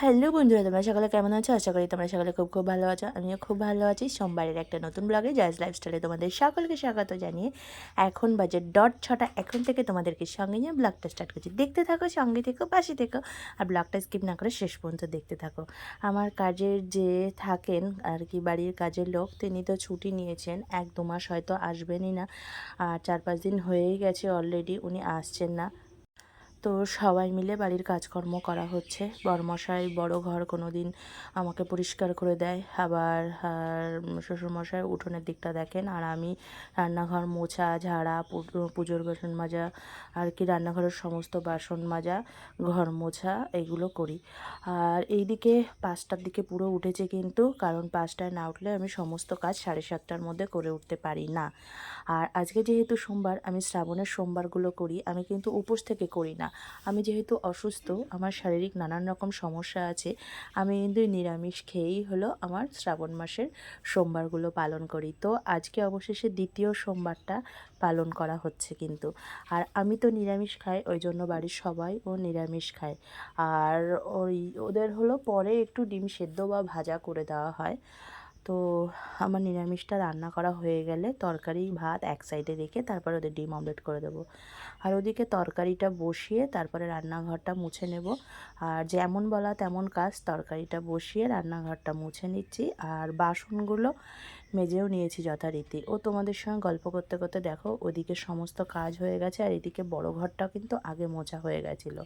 Hello বন্ধুরা, তোমরা সকালে কেমন আছো? আশা করি তোমরা সকালে খুব খুব ভালো আছো। আমিও খুব ভালো আছি। সোমবারের একটা নতুন ব্লগে জয়েস লাইফস্টাইলে তোমাদের সকলকে স্বাগত জানিয়ে এখন বাজে ডট ছটা। এখন থেকে তোমাদেরকে সঙ্গে নিয়ে ব্লগটা স্টার্ট করছি। দেখতে থাকো, সঙ্গে থেকো, পাশে থেকো আর ব্লগটা স্কিপ না করে শেষ পর্যন্ত দেখতে থাকো। আমার কাজের যে থাকেন আর কি বাড়ির কাজের লোক, তিনি তো ছুটি নিয়েছেন। এক দু মাস হয়তো আসবেনই না। আর চার পাঁচ দিন হয়েই গেছে অলরেডি উনি আসছেন না। তো সবাই মিলে বাড়ির কাজকর্ম করা হচ্ছে। বড়মশাই বড় ঘর কোনো দিন আমাকে পরিষ্কার করে দেয়। আবার শ্বশুরমশাই উঠোনের দিকটা দেখেন আর আমি রান্নাঘর মোছা, ঝাড়া পুজোর বাসন মাজা, আর কি রান্নাঘরের সমস্ত বাসন মাজা, ঘর মোছা এগুলো করি। আর এইদিকে পাঁচটার দিকে পুরো উঠেছে কিন্তু, কারণ পাঁচটায় না উঠলে আমি সমস্ত কাজ সাড়ে সাতটার মধ্যে করে উঠতে পারি না। আর আজকে যেহেতু সোমবার, আমি শ্রাবণের সোমবারগুলো করি, আমি কিন্তু উপোস থেকে করি না। আমি যেহেতু অসুস্থ, আমার শারীরিক নানান রকম সমস্যা আছে, আমি কিন্তু নিরামিষ খেয়েই হলো আমার শ্রাবণ মাসের সোমবারগুলো পালন করি। তো আজকে অবশেষে দ্বিতীয় সোমবারটা পালন করা হচ্ছে কিন্তু। আর আমি তো নিরামিষ খাই, ওই জন্য বাড়ির সবাই ও নিরামিষ খায়। আর ওই, ওদের হলো পরে একটু ডিম সেদ্ধ বা ভাজা করে দেওয়া হয়। তো আমার নিরামিষটা রান্না করা হয়ে গেলে তরকারি, ভাত এক সাইডে রেখে তারপরে ওদের ডিম অমলেট করে দেবো। আর ওদিকে তরকারিটা বসিয়ে তারপরে রান্নাঘরটা মুছে নেব। আর যেমন বলা তেমন কাজ, তরকারিটা বসিয়ে রান্নাঘরটা মুছে নিচ্ছি। আর বাসনগুলো মেজেও নিয়েছি যথারীতি। ও তোমাদের সঙ্গে গল্প করতে করতে দেখো, ওদিকে সমস্ত কাজ হয়ে গেছে আর এদিকে বড় ঘরটা কিন্তু আগে মোছা হয়ে গেছিল।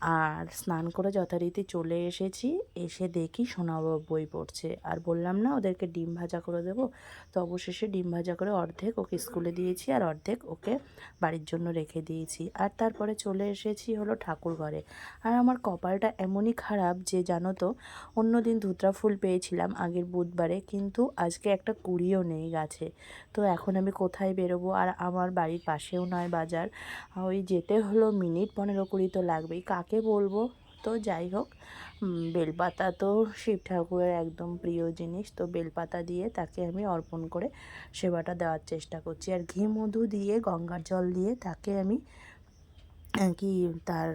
আর স্নান করে যথারীতি চলে এসেছি। এসে দেখি সোনাবাবু বই পড়ছে। আর বললাম, না, ওদেরকে ডিম ভাজা করে দেবো। তো অবশেষে ডিম ভাজা করে অর্ধেক ওকে স্কুলে দিয়েছি আর অর্ধেক ওকে বাড়ির জন্য রেখে দিয়েছি। আর তারপরে চলে এসেছি হলো ঠাকুর ঘরে। আর আমার কপালটা এমনই খারাপ যে জানো তো, অন্য দিন ধুতরা ফুল পেয়েছিলাম আগের বুধবারে, কিন্তু আজকে একটা কুড়িও নেই গাছে। তো এখন আমি কোথায় বেরোবো? আর আমার বাড়ির পাশেও নয় বাজার। ওই যেতে হলো মিনিট পনেরো কুড়ি তো লাগবেই। কাকে বলব? তো যাই হোক বেলপাতা তো শিব ঠাকুরের একদম প্রিয় জিনিস। তো বেলপাতা দিয়ে তাকে আমি অর্পণ করে সেবাটা দেওয়ার চেষ্টা করছি। আর ঘি মধু দিয়ে, গঙ্গার জল দিয়ে তাকে আমি কি, তার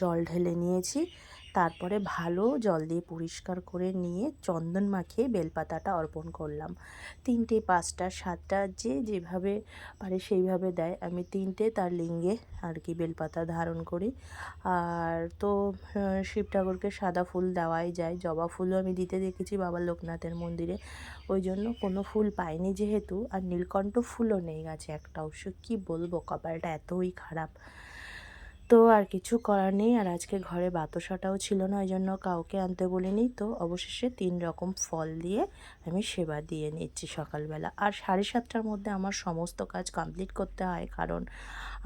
জল ঢেলে নিয়েছি। তারপরে ভালো জল দিয়ে পরিষ্কার করে নিয়ে চন্দন মাখিয়ে বেলপাতাটা অর্পণ করলাম। তিনটে, পাঁচটা, সাতটা, যে যেভাবে পারে সেইভাবে দেয়। আমি তিনটে তার লিঙ্গে আর কি বেলপাতা ধারণ করি। আর তো শিব ঠাকুরকে সাদা ফুল দেওয়াই যায়। জবা ফুলও আমি দিতে দেখেছি বাবা লোকনাথের মন্দিরে। ওই জন্য কোনো ফুল পাইনি যেহেতু। আর নীলকণ্ঠ ফুলও নেই গাছে একটাও সে কী বলব, কপালটা এতই খারাপ। তো আর কিছু করার নেই, আর আজকে ঘরে বাতাসাটাও ছিল না ওই জন্য কাউকে আনতে বলিনি। তো অবশেষে তিন রকম ফল দিয়ে আমি সেবা দিয়ে নিচ্ছি সকালবেলা। আর সাড়ে সাতটার মধ্যে আমার সমস্ত কাজ কমপ্লিট করতে হয়, কারণ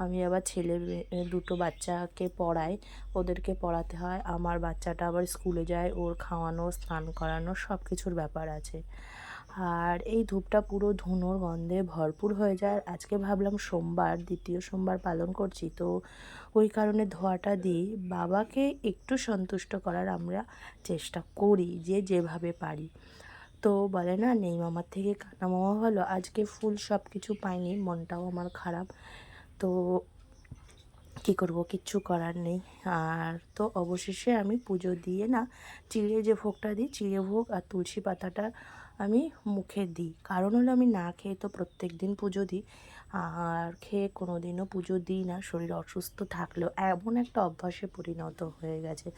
আমি আবার ছেলে দুটো বাচ্চাকে পড়াই, ওদেরকে পড়াতে হয়। আমার বাচ্চাটা আবার স্কুলে যায়, ওর খাওয়ানো, স্নান করানো সব কিছুর ব্যাপার আছে। আর এই ধূপটা পুরো ধুনোর গন্ধে ভরপুর হয়ে যায়। আজকে ভাবলাম সোমবার, দ্বিতীয় সোমবার পালন করছি, তো ওই কারণে ধোয়াটা দিই। বাবাকে একটু সন্তুষ্ট করার আমরা চেষ্টা করি, যে যেভাবে পারি। তো বলে, না, নেই মামার থেকে কানা মামা ভালো। আজকে ফুল সব কিছু পাইনি, মনটাও আমার খারাপ। তো কী করব, কিচ্ছু করার নেই। আর তো অবশেষে আমি পুজো দিয়ে, না চিড়ে যে ভোগটা দিই। চিড়ে ভোগ আর তুলসী পাতাটা আমি মুখে দিই। কারণ হলো আমি না খেয়ে তো প্রত্যেক দিন পুজো দিই। আর খেয়ে কোনো দিনও পুজো দিই না। শরীর অসুস্থ থাকলেও এমন একটা অভ্যাসে পরিণত হয়ে গেছে।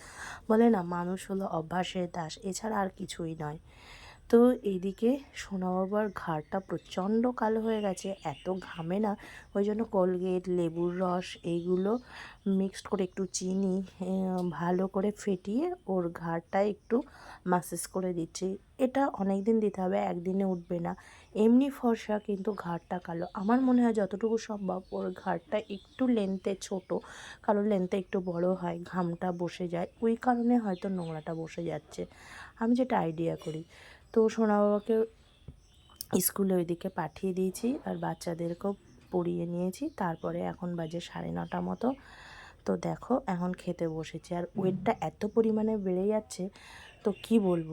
বলে না, মানুষ হলো অভ্যাসের দাস। এছাড়া আর কিছুই নয়। তো এদিকে সোনা বাবার ঘাড়টা প্রচণ্ড কালো হয়ে গেছে, এত ঘামে না। ওই জন্য কোলগেট, লেবুর রস এইগুলো মিক্সড করে একটু চিনি ভালো করে ফেটিয়ে ওর ঘাড়টা একটু মাসাজ করে দিচ্ছি। এটা অনেক দিন দিতে হবে, একদিনে উঠবে না। এমনি ফর্সা, কিন্তু ঘাড়টা কালো। আমার মনে হয় যতটুকু সম্ভব ওর ঘাড়টা একটু লেন্থে ছোট, কারণ লেন্থে একটু বড় হয়, ঘামটা বসে যায়। ওই কারণে হয়তো নোংরাটা বসে যাচ্ছে। আমি যেটা আইডিয়া করি তো সোনা বাবাকে স্কুলে ওইদিকে পাঠিয়ে দিয়েছি আর বাচ্চাদেরকেও পড়িয়ে নিয়েছি। তারপরে এখন বাজে সাড়ে নটা মতো। তো দেখো, এখন খেতে বসেছি। আর ওয়েটটা এত পরিমাণে বেড়ে যাচ্ছে, তো কি বলব?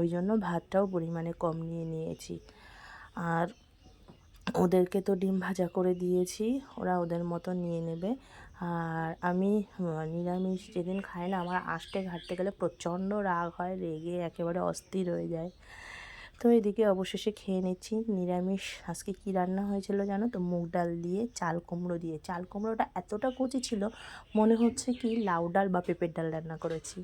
ওই জন্য ভাতটাও পরিমাণে কম নিয়ে নিয়েছি। আর ওদেরকে তো ডিম ভাজা করে দিয়েছি, ওরা ওদের মতো নিয়ে নেবে। আর আমি নিরামিষ যেদিন খাই না, আমার আষ্টে ঘাটতে গেলে প্রচণ্ড রাগ হয়, রেগে একেবারে অস্থির হয়ে যায়। তো এদিকে অবশেষে খেয়ে নিচ্ছি নিরামিষ। আজকে কী রান্না হয়েছিল জানো তো? মুগ ডাল দিয়ে চাল কুমড়ো দিয়ে। চাল কুমড়োটা এতটা কচি ছিল, মনে হচ্ছে কি লাউ ডাল বা পেঁপের ডাল রান্না করেছি।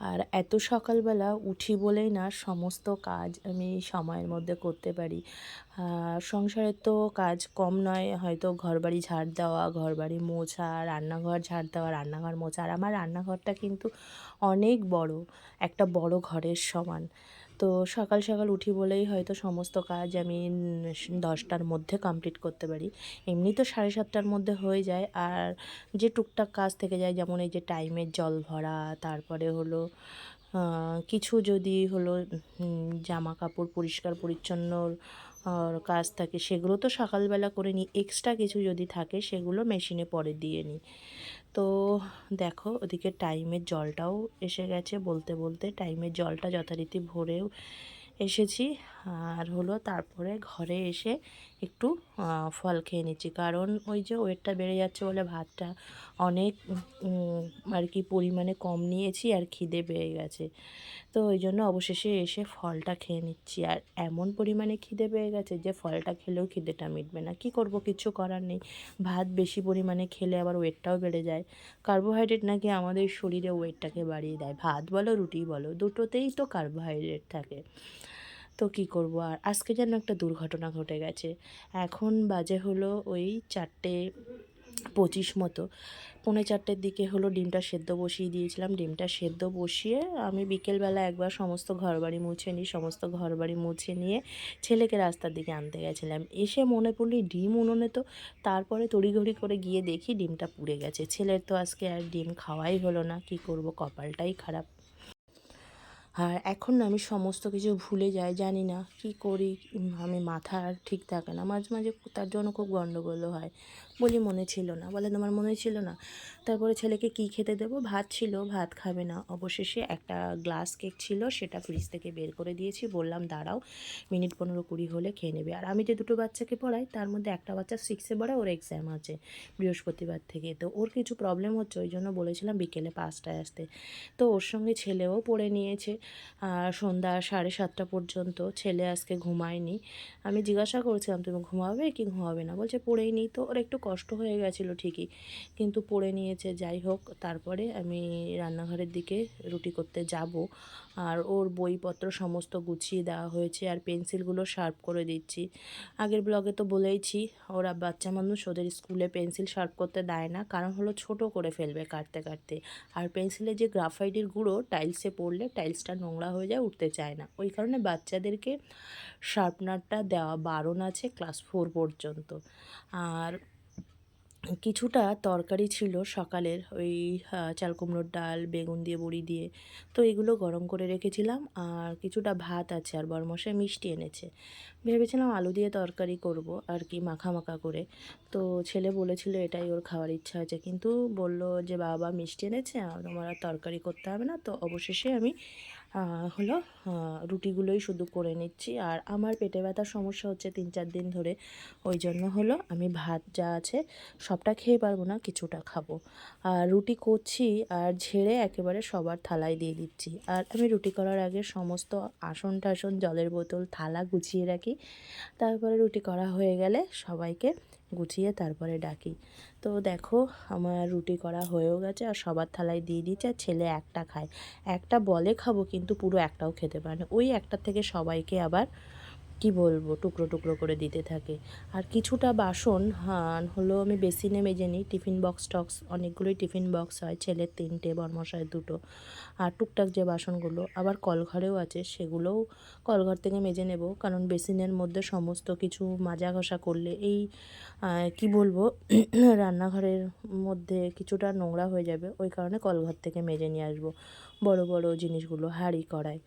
আর এত সকালবেলা উঠি বলেই না সমস্ত কাজ আমি সময়ের মধ্যে করতে পারি। সংসারের তো কাজ কম নয়, হয়তো ঘরবাড়ি ঝাড় দেওয়া, ঘরবাড়ি মোছা, রান্নাঘর ঝাড় দেওয়া, রান্নাঘর মোছা। আর আমার রান্নাঘরটা কিন্তু অনেক বড়, একটা বড় ঘরের সমান। তো সকাল সকাল উঠি বলেই হয়তো সমস্ত কাজ আমি দশটার মধ্যে কমপ্লিট করতে পারি। এমনি তো সাড়ে সাতটার মধ্যে হয়ে যায়। আর যে টুকটাক কাজ থেকে যায়, যেমন এই যে টাইমের জল ভরা, তারপরে হলো কিছু যদি হলো জামা কাপড় পরিষ্কার পরিচ্ছন্ন কাজ থাকে সেগুলো তো সকালবেলা করে নিই। এক্সট্রা কিছু যদি থাকে সেগুলো মেশিনে পরে দিয়ে নিই। তো দেখো, ওদিকে টাইমের জলটাও এসে গেছে বলতে বলতে। টাইমের জলটা যথারীতি ভরেও এসেছি। আর হলো তারপরে ঘরে এসে একটু ফল খেয়ে নিচ্ছি। কারণ ওই যে ওয়েটটা বেড়ে যাচ্ছে বলে ভাতটা অনেক আর কি পরিমাণে কম নিয়েছি আর খিদে পেয়ে গেছে। তো ওই জন্য অবশেষে এসে ফলটা খেয়ে নিচ্ছি। আর এমন পরিমাণে খিদে পেয়ে গেছে যে ফলটা খেলেও খিদেটা মিটবে না। কি করব? কিছু করার নেই। ভাত বেশি পরিমাণে খেলে আবার ওয়েটটাও বেড়ে যায়। কার্বোহাইড্রেট নাকি আমাদের শরীরে ওয়েটটাকে বাড়িয়ে দেয়। ভাত বলো, রুটি বলো, দুটোতেই তো কার্বোহাইড্রেট থাকে। তো কি করব? আর আজকে যেন একটা দুর্ঘটনা ঘটে গেছে। এখন বাজে হলো ওই চারটে পঁচিশ মতো। পৌনে চারটের দিকে হলো ডিমটা সেদ্ধ বসিয়ে দিয়েছিলাম। ডিমটা সেদ্ধ বসিয়ে আমি বিকেলবেলা একবার সমস্ত ঘরবাড়ি মুছে নিই, সমস্ত ঘরবাড়ি মুছে নিয়ে ছেলেকে রাস্তার দিকে আনতে গেছিলাম। এসে মনে পড়লি ডিম উনুনে তো, তারপরে তড়িঘড়ি করে গিয়ে দেখি ডিমটা পুড়ে গেছে। ছেলের তো আজকে আর ডিম খাওয়াই হলো না। কি করব? কপালটাই খারাপ। আর এখন আমি সমস্ত কিছু ভুলে যাই, জানি না কি করি আমি মাথা আর ঠিক থাকে না। মাঝে মাঝে তার জন্য খুব গণ্ডগোলও হয় বলি মনে ছিল না। বলে তোমার মনে ছিল না? তারপরে ছেলেকে কি খেতে দেবো? ভাত ছিল, ভাত খাবে না। অবশেষে একটা গ্লাস কেক ছিল, সেটা ফ্রিজ থেকে বের করে দিয়েছি। বললাম, দাঁড়াও, মিনিট পনেরো কুড়ি হলে খেয়ে নেবে। আর আমি যে দুটো বাচ্চাকে পড়াই, তার মধ্যে একটা বাচ্চা সিক্সে পড়ে ওর এক্সাম আছে বৃহস্পতিবার থেকে। তো ওর কিছু প্রবলেম হচ্ছে, ওই জন্য বলেছিলাম বিকেলে পাঁচটায় আসতে। তো ওর সঙ্গে ছেলেও পড়ে নিয়েছে। সন্ধ্যা সাড়ে সাতটা পর্যন্ত ছেলে আজকে ঘুমায়নি। আমি জিজ্ঞাসা করেছিলাম, তুমি ঘুমাবে কি ঘুমাবে না? বলছে পড়েই নি তো। ওর একটু কষ্ট হয়ে গেছিল ঠিকই, কিন্তু পড়ে নিয়েছে। যাই হোক, তারপরে আমি রান্নাঘরের দিকে রুটি করতে যাব। আর ওর বইপত্র সমস্ত গুছিয়ে দেওয়া হয়েছে আর পেন্সিলগুলো শার্প করে দিচ্ছি। আগের ব্লগে তো বলেইছি, ওরা বাচ্চা মানুষ, ওদের স্কুলে পেন্সিল শার্প করতে দেয় না। কারণ হলো ছোট করে ফেলবে কাটতে কাটতে। আর পেন্সিলের যে গ্রাফাইটের গুঁড়ো, টাইলসে পড়লে টাইলসটা নোংরা হয়ে যায়, উঠতে চায় না। ওই কারণে বাচ্চাদেরকে শার্পনারটা দেওয়া বারণ আছে ক্লাস ফোর পর্যন্ত। আর কিছুটা তরকারি ছিল সকালের, ওই চাল কুমড়োর ডাল, বেগুন দিয়ে, বড়ি দিয়ে। তো এগুলো গরম করে রেখেছিলাম, আর কিছুটা ভাত আছে, আর বরমশাই মিষ্টি এনেছে। ভেবেছিলাম আলু দিয়ে তরকারি করব, আর কি মাখা মাখা করে। তো ছেলে বলেছিল এটাই ওর খাওয়ার ইচ্ছা আছে কিন্তু বলল যে, বাবা মিষ্টি এনেছে তোমার আর তরকারি করতে হবে না। তো অবশেষে আমি হলো রুটিগুলোই শুধু করে নিচ্ছি। আর আমার পেটে ব্যথার সমস্যা হচ্ছে তিন চার দিন ধরে। ওই জন্য হলো আমি ভাত যা আছে সবটা খেয়ে পারব না, কিছুটা খাব। আর রুটি করছি আর ঝেড়ে একেবারে সবার থালায় দিয়ে দিচ্ছি। আর আমি রুটি করার আগে সমস্ত আসন টাসন, জলের বোতল, থালা গুছিয়ে রাখি। তারপরে রুটি করা হয়ে গেলে সবাইকে গুছিয়ে তারপরে ডাকি। তো দেখো, আমার রুটি করা হয়েও গেছে আর সবার থালায় দিয়ে দিচ্ছে আর ছেলে একটা খায়। একটা বলে খাব কিন্তু পুরো একটাও খেতে পারে না। ওই একটা থেকে সবাইকে আবার কি বলব, টুকরো টুকরো করে দিতে থাকে। আর কিছুটা বাসন হলো আমি বেসিনে মেজে নিই। টিফিন বক্স, টক্স, অনেকগুলোই টিফিন বক্স হয়, ছেলের তিনটে বর্মশায় দুটো। আর টুকটাক যে বাসনগুলো, আবার কলঘরেও আছে, সেগুলোও কলঘর থেকে মেজে নেব। কারণ বেসিনের মধ্যে সমস্ত কিছু মাজা ঘষা করলে এই কি বলব, রান্নাঘরের মধ্যে কিছুটা নোংরা হয়ে যাবে। ওই কারণে কলঘর থেকে মেজে নিয়ে আসব। বড় বড় জিনিসগুলো, হাঁড়ি, কড়াই।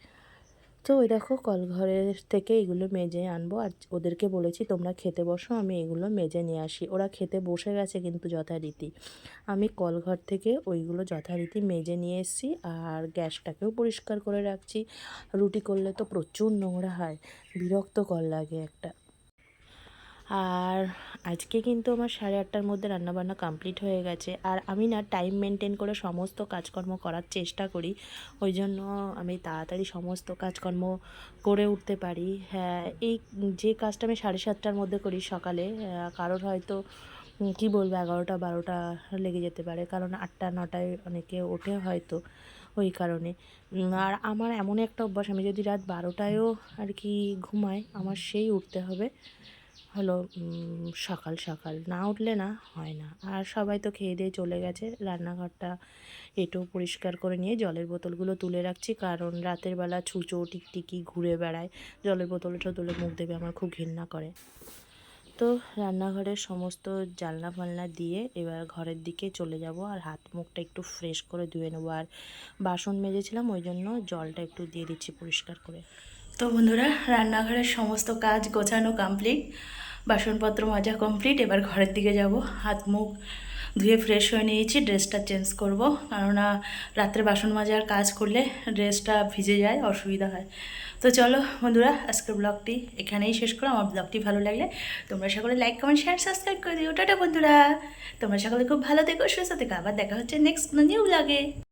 তো ওই দেখো কলঘরের থেকে এগুলো মেজে আনব। আর ওদেরকে বলেছি, তোমরা খেতে বসো, আমি এগুলো মেজে নিয়ে আসি। ওরা খেতে বসে গেছে কিন্তু যথারীতি। আমি কলঘর থেকে ওইগুলো যথারীতি মেজে নিয়ে এসেছি আর গ্যাসটাকেও পরিষ্কার করে রাখছি। রুটি করলে তো প্রচুর নোংরা হয়, বিরক্তকর লাগে একটা। আর আজকে কিন্তু আমার সাড়ে আটটার মধ্যে রান্নাবান্না কমপ্লিট হয়ে গেছে। আর আমি না টাইম মেনটেন করে সমস্ত কাজকর্ম করার চেষ্টা করি। ওই জন্য আমি তাড়াতাড়ি সমস্ত কাজকর্ম করে উঠতে পারি। হ্যাঁ এই যে কাজটা আমি সাড়ে সাতটার মধ্যে করি সকালে কারোর হয়তো কী বলব, এগারোটা, বারোটা লেগে যেতে পারে। কারণ আটটা, নটায় অনেকে ওঠে হয়তো ওই কারণে। আর আমার এমন একটা অভ্যাস, আমি যদি রাত বারোটায়ও আর কি ঘুমাই, আমার সেই উঠতে হবে। হলো সকাল সকাল। না উঠলে না, হয় না। আর সবাই তো খেয়ে দিয়ে চলে গেছে। রান্নাঘরটা এটু পরিষ্কার করে নিয়ে জলের বোতলগুলো তুলে রাখছি। কারণ রাতের বেলা ছুঁচো, টিকটিকি ঘুরে বেড়ায়। জলের বোতলটা তুলে মুখ দেবে, আমার খুব ঘৃণা করে। তো রান্নাঘরের সমস্ত জানলা ফালনা দিয়ে এবার ঘরের দিকে চলে যাব। আর হাত মুখটা একটু ফ্রেশ করে ধুয়ে নেব। আর বাসন মেজেছিলাম, ওই জন্য জলটা একটু দিয়ে দিচ্ছি পরিষ্কার করে। তো বন্ধুরা, রান্নাঘরের সমস্ত কাজ গোছানো কমপ্লিট বাসনপত্র মাজা কমপ্লিট এবার ঘরের দিকে যাব। হাত মুখ ধুয়ে ফ্রেশ হয়ে নিয়েছি, ড্রেসটা চেঞ্জ করব। কেননা রাত্রে বাসন মাজার কাজ করলে ড্রেসটা ভিজে যায়, অসুবিধা হয়। তো চলো বন্ধুরা, আজকের ব্লগটি এখানেই শেষ করো আমার ব্লগটি ভালো লাগলে তোমরা সকলে লাইক কমেন্ট শেয়ার সাবস্ক্রাইব করে দিও। টাটা বন্ধুরা! তোমরা সকলে খুব ভালো থেকো, সুস্থ থেকো। আবার দেখা হচ্ছে নেক্সট নিউ ব্লগে